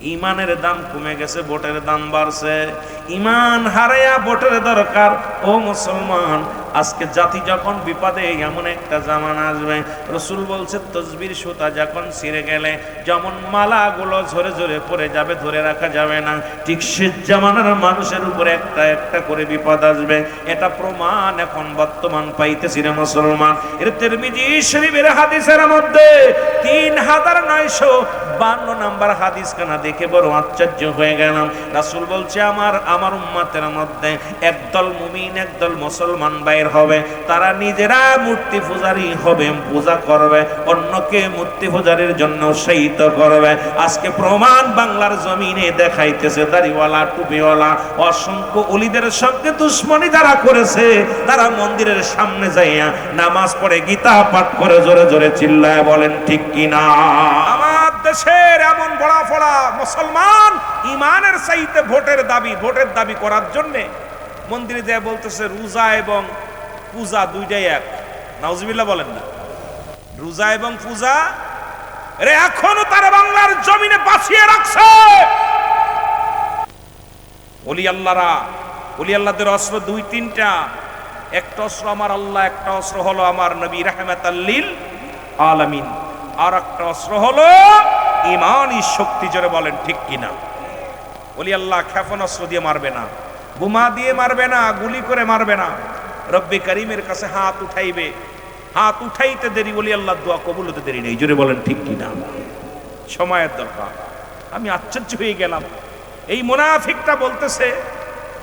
ইমানের দাম কমে গেছে, ভোটের দাম বাড়ছে। ইমান হারাইয়া ভোটের দরকার। ও মুসলমান, আজকে জাতি যখন বিপদে, এমন একটা জামান আসবে। রসুল বলছে, তসবির সুতা যখন ছিঁড়ে গেলে, যেমন মালাগুলো ঝরে ঝরে পড়ে যাবে, ধরে রাখা যাবে না। ঠিক সে জামানার মানুষের উপরে একটা একটা করে বিপদ আসবে। এটা প্রমাণ এখন বর্তমান পাইতেছি রে মুসলমান। এর তেরমিজি শরীফের হাদিসের মধ্যে তিন হাজার নয়শো বান্ন নাম্বার হাদিস কানা দেখে বড় আশ্চর্য হয়ে গেলাম। রাসুল বলছে, আমার আমার উম্মাতের মধ্যে একদল মুমিন, একদল মুসলমান বাইর হবে। তারা নিজেরা মূর্তি পূজারি হবে, পূজা করবে। অন্যকে মূর্তি পূজারির জন্য উৎসাহিত করবে। আজকে প্রমাণ বাংলার জমিনে দেখাইতেছে, দাড়িওয়ালা, টুপিওয়ালা, অসংখ্য অলিদের সঙ্গে দুশ্মনী যারা করেছে, তারা মন্দিরের সামনে যাইয়া নামাজ পড়ে গীতা পাঠ করে জোরে জোরে চিল্লায় বলেন, ঠিক কিনা? আমার দেশের এমন বড়া ফড়া মুসলমান ইমানের চাইতে ভোটের দাবি ভোটের দাবি করার জন্যে মন্দিরে যায় বলতেছে, রোজা এবং পূজা দুইটাই এক। নাউজবিল্লাহ বলেন না। রোজা এবং পূজা রে এখনও তারা বাংলার জমিনে বাঁচিয়ে রাখছে। অলি আল্লাহরা অলি আল্লাহদের অস্ত্র দুই, তিনটা। একটা অস্ত্র আমার আল্লাহ, একটা অস্ত্র হলো আমার নবী রাহমাতাল্লিল আলামিন। আর একটা অস্ত্র হলো ইমানই শক্তি জোরে বলেন, ঠিক কিনা? অলি আল্লাহ, ক্ষেপণাস্ত্র দিয়ে মারবে না, বোমা দিয়ে মারবে না, গুলি করে মারবে না। রব্বি করিমের কাছে হাত উঠাইবে। হাত উঠাইতে দেরি, বলি, আল্লাহ, দোয়া কবুল হতে দেরি নেই। জোরে বলেন, ঠিক কিনা? সময়ের দরকার। আমি আশ্চর্য হয়ে গেলাম। এই মোনাফিকটা বলতেছে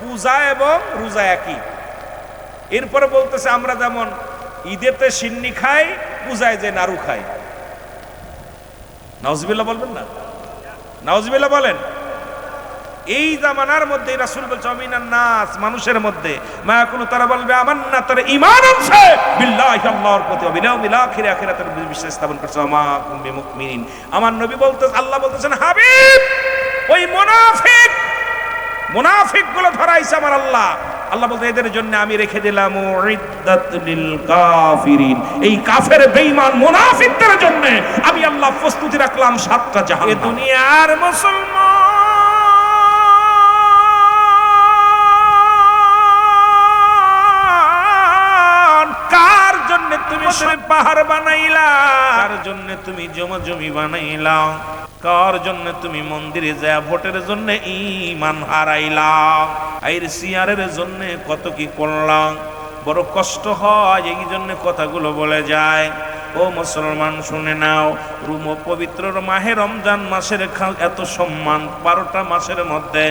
পূজা এবং রোজা একই। এরপরে বলতেছে, আমরা যেমন ঈদেতে সিন্নি খাই পূজায় যে নাড়ু খাই। নাউজবিল্লাহ বলবেন না? নাউজবিল্লাহ বলেন, এই জামানার মধ্যে রাসূল বলছে আমিনান নাস মানুষের মধ্যে। মা কোনো তারা বলবে আমার না তার ঈমান আছে বিল্লাহি আল্লাহর প্রতি অবিনাও মিল আখিরে আখিরাতের বিশ্বাস স্থাপন করছে। আমা কুম্বি মুমিনিন আমার নবী বলতে, আল্লাহ বলতেছেন, হাবিব, ওই মুনাফিক মুনাফিকগুলো ধরাইছে আমার আল্লাহ। আল্লাহ বলতে এদের জন্য আমি রেখে দিলাম কাফিরিন। এই কাফের বেঈমান মুনাফিকদের জন্য আমি আল্লাহ প্রস্তুতি রাখলাম সাতটা জাহান্নাম। এ দুনিয়ার মুসলমান কার জন্য তুমি পাহাড় বানাইলা? কার জন্য তুমি জমা জমি বানাইলা? কার জন্য তুমি মন্দিরে যায়? ভোটের জন্য ইমান হারাইলা। আইর সিয়ারের জন্য কত কি করলাম? বড় কষ্ট হয়, এই জন্য কথাগুলো বলে যায়। ও মুসলমান, শুনে নাও, রুম পবিত্র মাহে রমজান মাসের এত সম্মান, বারোটা মাসের মধ্যে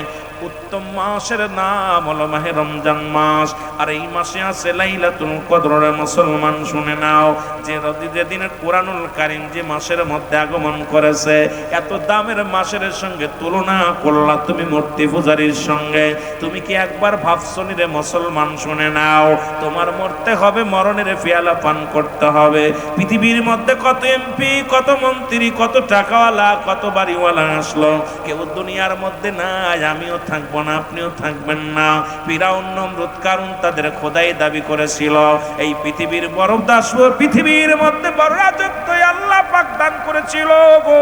উত্তম মাসের নাম হলো মাহে রমজান মাস। আর এই মাসে আছে লাইলাতুল কদরে মুসলমান, শুনে নাও। যে রদি যেদিনের কোরআনুল কারিম যে মাসের মধ্যে আগমন করেছে, এত দামের মাসের সঙ্গে তুলনা করলা তুমি মূর্তি পূজারীর সঙ্গে। তুমি কি একবার ভাবছনি রে মুসলমান, শুনে নাও। তোমার মরতে হবে, মরণের পেয়ালা পান করতে হবে। পৃথিবীর মধ্যে কত এমপি, কত মন্ত্রী, কত টাকাওয়ালা, কত বাড়িওয়ালা আসলো। কেউ দুনিয়ার মধ্যে নাই, আমিও থাকব না, আপনিও থাকবেন না। ফিরাউন নমরুদ কারণ তাদের খোদাই দাবি করেছিল। এই পৃথিবীর বড় দাস পৃথিবীর মধ্যে বড় রাজত্ব আল্লাহ পাক দান করেছিল গো।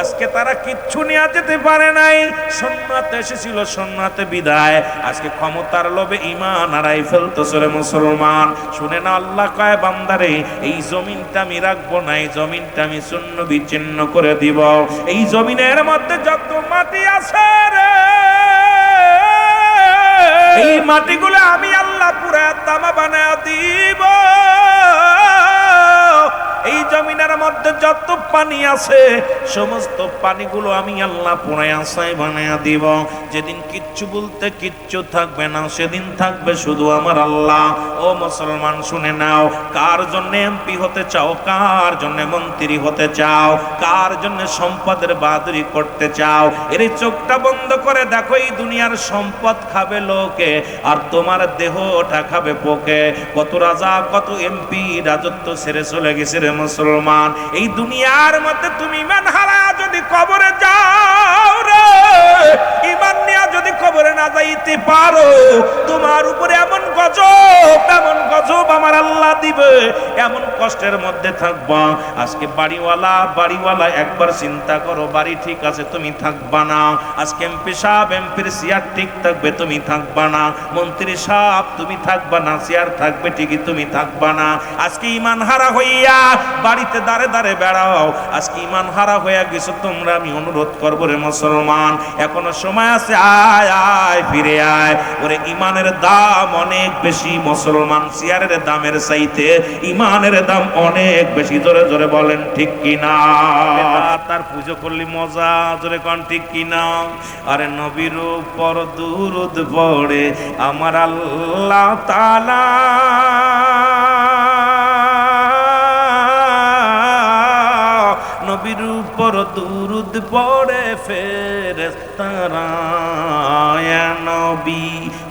আজকে তারা কিচ্ছু নিয়ে যেতে পারে নাই। সন্ন্যাতে এসেছিল সন্ন্যাতে বিদায়। আজকে ক্ষমতার লোভে ইমান হারাই ফেলতেছে রে মুসলমান। শুনে না আল্লাহ কয়, বান্দারে, এই জমিনটা আমি রাখব না, এই জমিনটা আমি শূন্য বিচ্ছিন্ন করে দিব। এই জমিনের মধ্যে যত মাটি আছে রে মাটিগুলো আমি আল্লাহ পুরা তামা বানায় দিব। মধ্যে যত পানি আছে, সমস্ত পানিগুলো আমি আল্লাহ পুরাই আশায় বানায়া দিব। যেদিন কিচ্ছু বলতে কিচ্ছু থাকবে না, সেদিন থাকবে শুধু আমার আল্লাহ। ও মুসলমান, শুনে নাও, কার জন্য এমপি হতে চাও, কার জন্য মন্ত্রী হতে চাও, কার জন্য সম্পদের বাদরি করতে চাও? এর চোখটা বন্ধ করে দেখো, এই দুনিয়ার সম্পদ খাবে লোকে, আর তোমার দেহটা খাবে পোকে। কত রাজা, কত এমপি, রাজত্ব ছেড়ে চলে গেছে রে মুসলমান। এই দুনিয়ার মধ্যে তুমি ইমান হারা যদি কবরে যাও ইমান নিয়ে যদি কবরে না যাইতে পারো, তোমার উপরে এমন গজব এমন গজব আমার আল্লাহ দিবে। এমন কষ্টের মধ্যে থাকবা। আজকে বাড়িওয়ালা বাড়িওয়ালা, একবার চিন্তা করো, বাড়ি ঠিক আছে, তুমি থাকবা না। আজকে এমপি সাহেব, এমপির চেয়ার ঠিক থাকবে, তুমি থাকবা না। মন্ত্রী সাহেব, তুমি থাকবা না। চেয়ার থাকবে, ঠিকই তুমি থাকবা না। আজকে ইমান হারা হইয়া বাড়িতে দাঁড়ে দাঁড়ে বেড়াও। আজকে ইমান হারা হইয়া গেছো, তোমরা আমি অনুরোধ করব রে মুসলমান। এখনও সময় আছে, আয় আয়, ফিরে আয়। ওরে ইমানের দাম অনেক বেশি, মুসলমান চেয়ারের দামের চাইতে ইমানের দাম অনেক বেশি। জোরে জোরে বলেন, ঠিক কিনা? তার পুজো করলি মজা, জোরে কন, ঠিক কিনা? আরে, নবীর উপর দুরুদ পড়ে, আমার আল্লাহ তালা দুরুদ পড়ে ফের তারা নবী,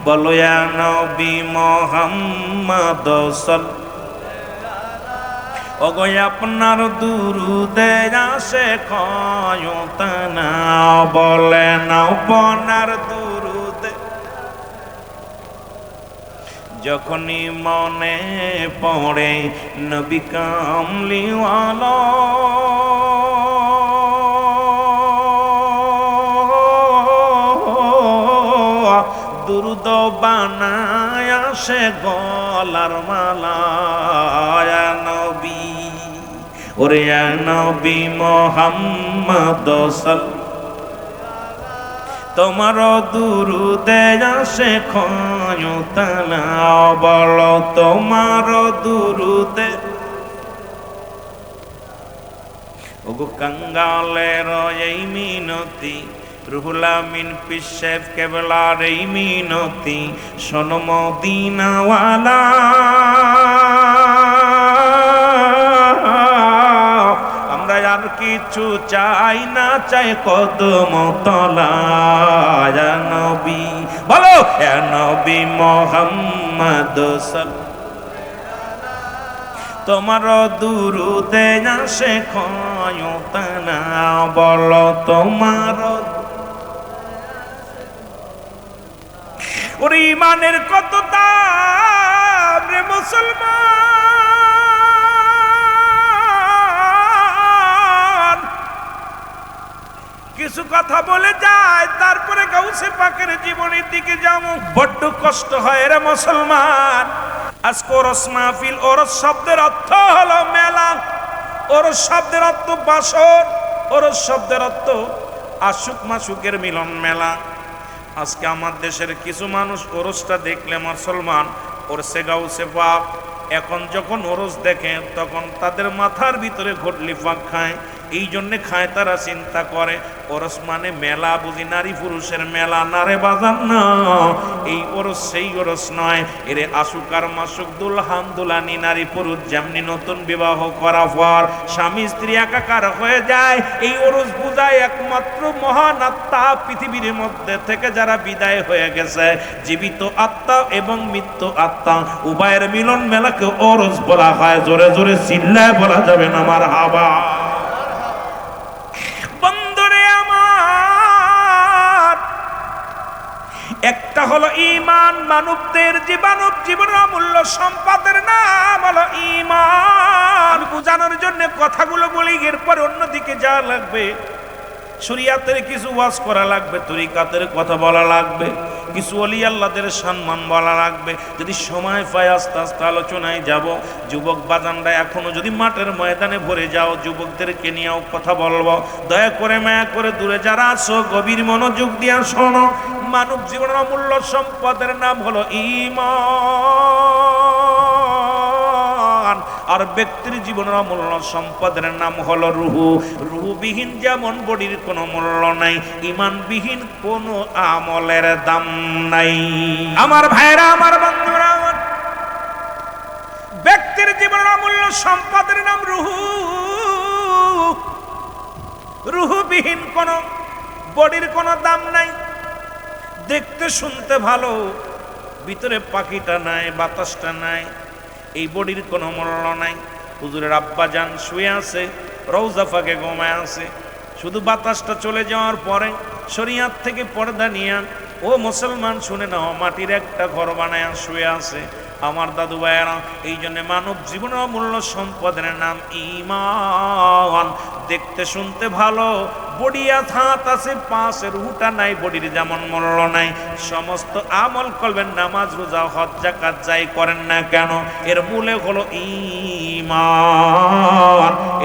বলো নবী মোহাম্মদ ওগো আপনার দুরুদে আসে কয়তনা বলে নাও বনার দুরুদে। যখনই মনে পড়ে নবী কামলিওয়ালা বানায় আসে গলার মালা। নবী, ওরে নবী মোহাম্মদ তোমার দুরুদে আসে খয়তলা বল তোমার দুরুদে। ওগো কাঙ্গালের এই মিনতি রুহুলামিন পিসেফ কেবলার এই মিনতি সনমদিনাওয়ালা আমরা আর কিছু চাই না, চাই কদম তলায় নবী, বলো নবী মোহাম্মদ তোমার দুরুদে আসে খয়তনা বল তোমার ওরে ইমানের কত দাম রে মুসলমান? কিছু কথা বলে যায়, তারপরে গাউসে পাকের জীবনের দিকে যাব। বড্ড কষ্ট হয় রে মুসলমান। আজকে ওরস মাহফিল, ওরস শব্দের অর্থ হলো মেলা। ওরস শব্দের অর্থ বাসর, ওরস শব্দের অর্থ আশুক মাসুকের মিলন মেলা। আজকে আমার দেশের কিছু মানুষ ওরসটা দেখলে মুসলমান, ওরসে গাউসে পাপ। এখন যখন ওরস দেখে, তখন তাদের মাথার ভিতরে ঘটলি ফাঁক খায়। এই জন্যে খায় তারা চিন্তা করে, ওরস মানে মেলা বুঝি নারী পুরুষের মেলা। না রে বাজান, না। এই ওরস সেই ওরস নয়। এরে আশুকার মাসুক দুলহান দুলানি নারী পুরুষ যেমনি নতুন বিবাহ করা পর স্বামী স্ত্রী একাকার হয়ে যায়। এই ওরস বুঝায় একমাত্র মহান আত্মা পৃথিবীর মধ্যে থেকে যারা বিদায় হয়ে গেছে। জীবিত আত্মা এবং মৃত্যু আত্মা, উভয়ের মিলন মেলাকে ওরস বলা হয়। জোরে জোরে চিল্লায় বলা যাবে না আমার হাবা হলো ইমান মানবদের জীবাণব জীবনের অমূল্য সম্পদের নাম হলো ইমান বোঝানোর জন্য কথাগুলো বলি, এরপর অন্যদিকে যাওয়া লাগবে। শরিয়াতের কিছু ওয়াজ করা লাগবে, তরিকাতের কথা বলা লাগবে, কিছু অলি আল্লাদের সম্মান বলা লাগবে। যদি সময় পায় আস্তে আস্তে আলোচনায় যাব। যুবক বাজানরা এখনও যদি মাঠের ময়দানে ভরে যাও, যুবকদেরকে নিয়েও কথা বলব। দয়া করে মায়া করে দূরে যারা আছো, গভীর মনোযোগ দিয়া শোনো। মানব জীবনের অমূল্য সম্পদের নাম হলো ইমান আর ব্যক্তির জীবনের অমূল্য সম্পদের নাম হলো রুহু। রুহুবিহীন যেমন বডির কোনো মূল্য নাই ইমানবিহীন কোনো আমলের দাম নাই। আমার ভাইরা আমার বন্ধুরা ব্যক্তির জীবনের অমূল্য সম্পদের নাম রুহু। রুহুবিহীন কোনো বডির কোনো দাম নাই দেখতে শুনতে ভালো। ভিতরে পাখিটা নাই, বাতাসটা নাই, এই বডির কোনো মূল্য নাই। হুজুরের আব্বা যান শুয়ে আছে রৌজা ফাঁকে ঘুমায় আছে। শুধু বাতাসটা চলে যাওয়ার পরে শরিয়াত থেকে পর্দা নিয়ে ও মুসলমান, শুনে নাও, মাটির একটা ঘর বানায় শুয়ে আছে। আমার দাদু ভাইয়েরা, এই জন্য মানব জীবনের অমূল্য সম্পদের নাম ইমান দেখতে শুনতে ভালো। বডিয়া হাত আছে পাঁচের উটা নাই, বডির যেমন মূল্য নাই। সমস্ত আমল করবেন, নামাজ, রোজা, হজ জাকাত যাই করেন না কেন? এর মূলে হলো ইমান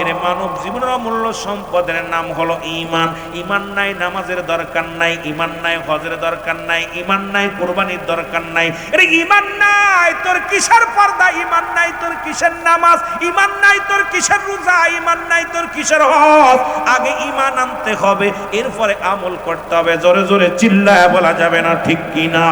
এর মানব জীবনের অমূল্য সম্পদের নাম হলো ইমান ইমান নাই, নামাজের দরকার নাই ইমান নাই, হজের দরকার নাই ইমান নাই, কোরবানির দরকার নাই। আরে ইমান নাই, তোর কিসের পর্দা? ইমান নাই তোর কিসের নামাজ? ইমান নাই তোর কিসের রোজা? ইমান নাই তোর কিসের হজ? আগে ইমান আনতে হবে, এরপরে আমল করতে হবে। জোরে জোরে চিল্লায় বলা যাবে না, ঠিক কিনা?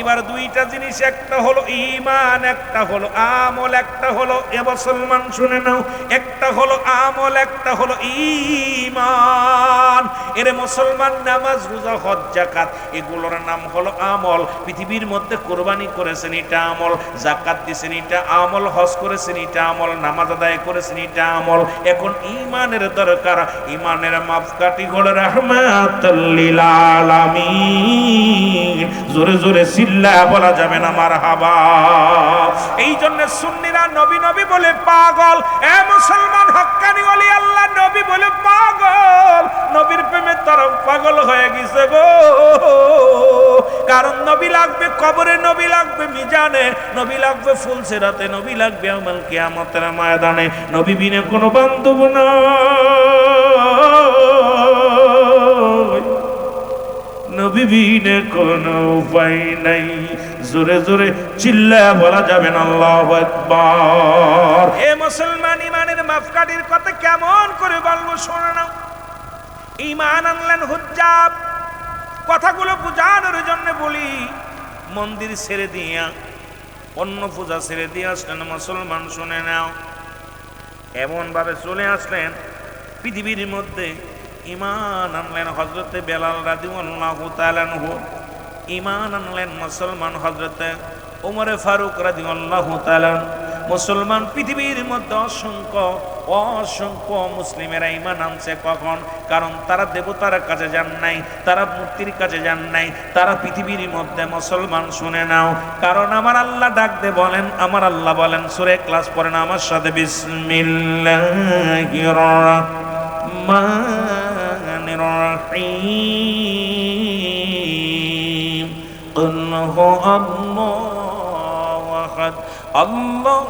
এবার দুইটা জিনিস, একটা হলো ইমান একটা হলো আমল, একটা হলো, এ মুসলমান শুনে নাও, একটা হলো আমল, একটা হলো ইমান এর মুসলমান নামাজ, রোজা, হজ জাকাত এগুলোর নাম হলো আমল। পৃথিবীর মধ্যে কোরবানি করেছেন, এটা আমল। জাকাত দিয়েছেন, এটা আমল। হজ করেছেন, এটা আমল। নামাজ আদায় করেছেন, এটা আমল। এখন ইমানের দরকার। ইমানের মাপকাঠি হলো রহমাতাল্লিল আলামিন। জোরে জোরে চিল্লা বলা যাবে না মার হাবা এই জন্য সুন্নিরা নবী নবী বলে পাগল। এ মুসলমান হক্কানি ওলি, আল্লাহ নবী বলে পাগল। নবীর প্রেমে তারা পাগল হয়ে গেছে গো। কারণ নবী লাগবে কবরে, নবী লাগবে মিজানে, নবী লাগবে ফুলসেরাতে নবী লাগবে আমাল কেয়ামতের ময়দানে। নবী বিনে কোনো বান্ধব না। নবী বিনে কোনো উপায় নাই। জোরে জোরে চিল্লা বলা যাবে না, আল্লাহু আকবার। এ মুসলমান ইমানের মাফকাটির কথা কেমন করে বলব শোনো না। ইমান আনলেন হুজ্জাব। কথাগুলো বোঝানোর জন্য বলি, মন্দির ছেড়ে দিয়া, অন্য পূজা ছেড়ে দিয়ে আসলেন। মুসলমান শুনে নাও এমন ভাবে চলে আসলেন, পৃথিবীর মধ্যে ইমান আনলেন হজরতে বেলাল রাদিউল্লাহু তাআলাহু ইমান আনলেন মুসলমান হজরতে ওমরে ফারুক রাদিউল্লাহু তাআলা মুসলমান পৃথিবীর মধ্যে অসংখ্য অসংখ্য মুসলিমেরা ইমান আনছে কখন? কারণ তারা দেবতার কাছে যান নাই, তারা মূর্তির কাছে যান নাই, তারা পৃথিবীর মধ্যে মুসলমান শুনে নাও। কারণ আমার আল্লাহ ডাক দে বলেন, আমার আল্লাহ বলেন, সুরে ক্লাস পড়েন আমার সাথে বিসমিল্লাহির রহমানির রহিম قل هو الله أحد الله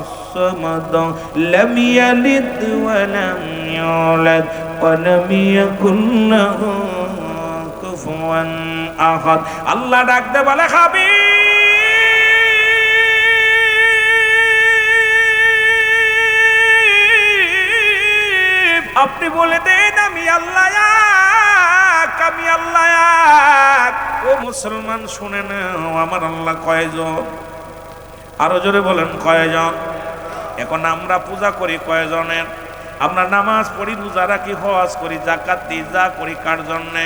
الصمد لم يلد ولم يولد ولم يكن له كفوا أحد আল্লাহ ডাক দে বলে খাবি আপনি বলে দেন আমি আল্লাহ আমি আল্লাহ ও মুসলমান, শুনে নাও, আমার আল্লাহ কয়জন? আরও জোরে বলেন, কয়জন? এখন আমরা পূজা করি কয়জনের? আমরা নামাজ পড়ি, রোজা রাখি, হজ করি জাকাত দিই, যা করি, কার জন্যে?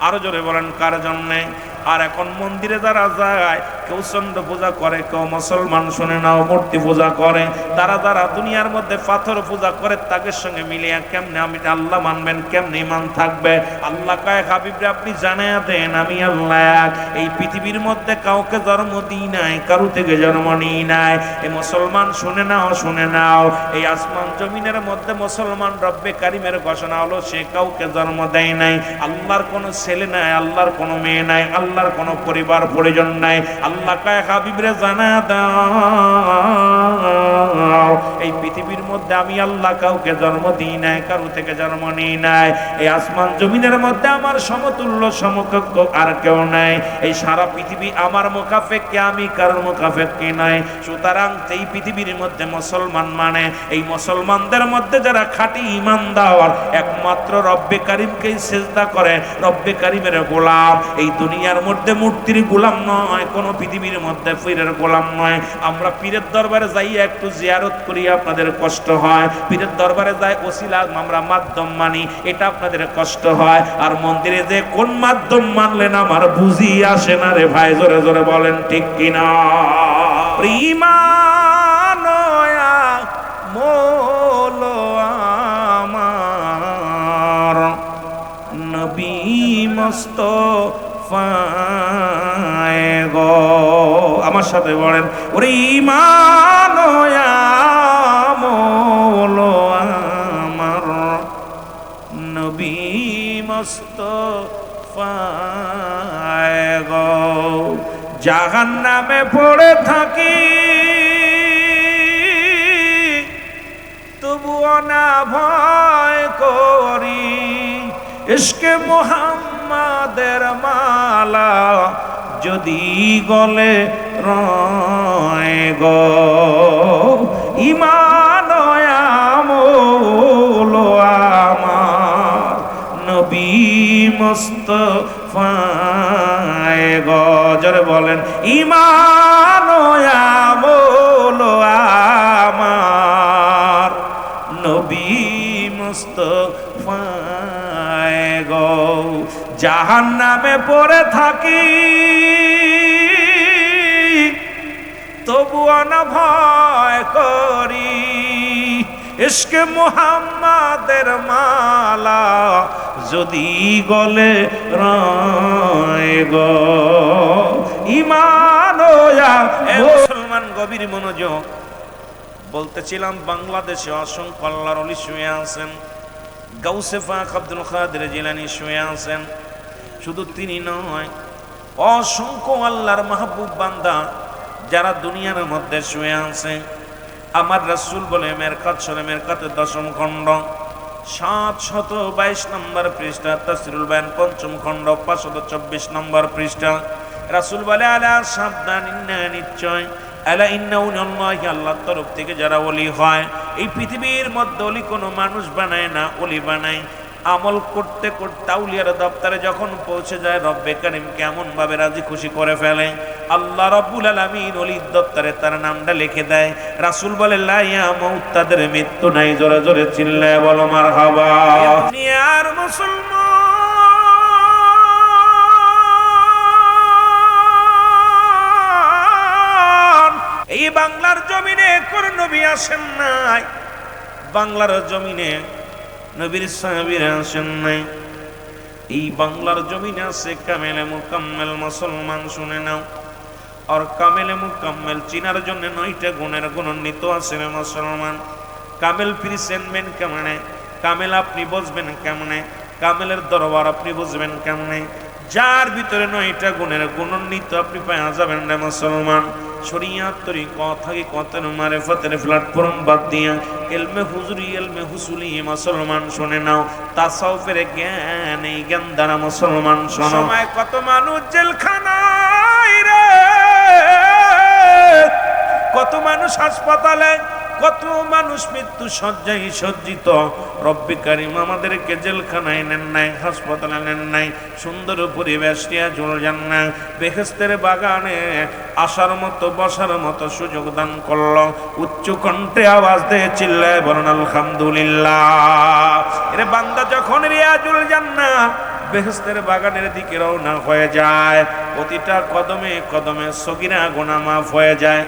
আরও জোরে বলেন, কার জন্যে? আর এখন মন্দিরে যারা যায় কেউ চন্দ্র পূজা করে, কেউ মুসলমান শুনে নাও, মূর্তি পূজা করে। তারা যারা দুনিয়ার মধ্যে পাথর পূজা করে, তাদের সঙ্গে মিলিয়ে কেমনে আমি আল্লাহ মানবেন, কেমনে ইমান থাকবে? আল্লাহ কয়েক হাবিবরে আপনি জানাই দেন, আমি আল্লাহ এই পৃথিবীর মধ্যে কাউকে জন্ম দিই নাই, কারু থেকে জন্ম নিই নাই। এই মুসলমান শুনে নাও শুনে নাও। এই আসমান জমিনের মধ্যে মুসলমান রব্বে কারিমের ঘোষণা হলো, সে কাউকে জন্ম দেয় নাই। আল্লাহর কোনো ছেলে নাই, আল্লাহর কোনো মেয়ে নাই, আল্লাহর কোনো পরিবার, পরিজন নাই। আল্লাহ দাও, এই পৃথিবীর মধ্যে আমি আল্লাহ কাউকে জন্ম দিই নাই, কারও থেকে জন্ম নিই নাই। এই আসমান জমিনের মধ্যে আমার সমতুল্য সমকক্ষ আর কেউ নাই। এই সারা পৃথিবী আমার মোকাফেককে আমি কারোর মোকাফেককে নাই। সুতরাং এই পৃথিবীর মধ্যে মুসলমান মানে এই মুসলমানদের মধ্যে যারা খাঁটি ইমান দেওয়ার একমাত্র রব্বে কারিমকেই সেজদা করে, রব্বে কারিমের গোলাম। এই দুনিয়ার মধ্যে মূর্তির গোলাম নয়, কোনো পৃথিবীর মধ্যে পীরের গোলাম নয়। আমরা পীরের দরবারে যাই, একটু জিয়ারত করি, আপনাদের কষ্ট হয়। পীরের দরবারে যাই ওসিলা, আমরা মাধ্যম মানি, এটা আপনাদের কষ্ট হয়। আর মন্দিরে যে কোন মাধ্যম মানলেন আমার বুঝি আসে না রে ভাই, জোরে জোরে বলেন ঠিক কিনা? ইমান মোল আমার, নবী মস্ত গো, আমার সাথে বলেন, ওরে ইমান আমার নবী মস্ত জাহান নামে পড়ে থাকি, তবুও না ভয় করি। ইশকে মোহাম্মদের মালা যদি গলে রয় গো, ইমান আমার নবী মস্ত গজরে বলেন, ইমান আমার নবী মস্ত গো। জাহান নামে পড়ে থাকি তবুও না ভয় করি। ইশকে মুহাম্মাদের মালা যদি গলে গো। ইমান মুসলমান গভীর মনোযোগ। বলতেছিলাম, বাংলাদেশে অসংখ্য আল্লাহর অলি শুয়ে আছেন। গাউসে ফাক আব্দুল কাদের জিলানি শুয়ে আছেন। শুধু তিনি নয়, অসংখ্য আল্লাহর মাহবুব বান্দা যারা দুনিয়ার মধ্যে শুয়ে আছে, আমার রাসূল বলে, মেরকাত সরে মেরকাতের দশম খণ্ড, সাত শত বাইশ নম্বর পৃষ্ঠা তসরুল বায়ান পঞ্চম খণ্ড পাঁচশত চব্বিশ নম্বর পৃষ্ঠা। রাসূল বলে, আলা সাবধান নিশ্চয়, আলা ইন্না উনাল্লাহি আল্লাহর তরফ থেকে যারা ওলি হয়, এই পৃথিবীর মধ্যে ওলি কোনো মানুষ বানায় না, ওলি বানায়। আমল করতে করতে আউলিয়ার দপ্তরে যখন পৌঁছে যায়, রব্বে কেমন ভাবে রাজি খুশি করে ফেলে। আল্লাহ রব্বুল আলামিন অলির দপ্তরে তার নামটা লিখে দেয়। রাসূল বলে লাইয়া মউত, তাদের মৃত্যু নাই, জোরে জোরে চিল্লায় বলো, মারহাবা। দুনিয়ার মুসলমান, এই বাংলার জমিনে কোন নবী আসেন নাই। বাংলার জমিনে নবীর সাহাবীরা আসেন নাই। এই বাংলার জমিনে আছে কামেলে মুকাম্মেল মুসলমান, শুনে নাও। আর কামেলে মুকাম্মেল চিনার জন্য নয়টা গুণের গুণান্বিত আছে মুসলমান। কামেল প্রিসেন্টমেন কেমনে? কামেল আপনি বুঝবেন কেমনে? কামেলের দরবার আপনি বুঝবেন কেমনে? যার ভিতরে নয়টা গুণের গুণান্বিত আপনি পাওয়া যাবেন রে মুসলমান। শরিয়াত তরি থাকে কথার মারেফতের প্ল্যাটফর্ম বাদ দিয়া, এলমে হুজুরি, এলমে হুসুলি মুসলমান শুনে নাও, তাসাউফের জ্ঞান, এই জ্ঞান দ্বারা মুসলমান শোনো। সময় কত মানুষ জেলখানায় রে? কত মানুষ হাসপাতালে কত মানুষ মৃত্যু সজ্জায় সজ্জিত? রব্বি কারিম আমাদেরকে জেলখানায় নেন নাই, হাসপাতালে নেন নাই, সুন্দর পরিবেশ নিয়ে যান না বেহেস্তের বাগানে আসার মতো, বসার মতো সুযোগ দান করল। উচ্চ কণ্ঠে আওয়াজ দিয়ে চিল্লায় বলেন, আলহামদুলিল্লাহ। এরে বান্দা, যখন রিয়াজুল জান্না বেহেস্তের বাগানের দিকে রওনা হয়ে যায়, প্রতিটা কদমে কদমে সগিরা গোনা মাফ হয়ে যায়।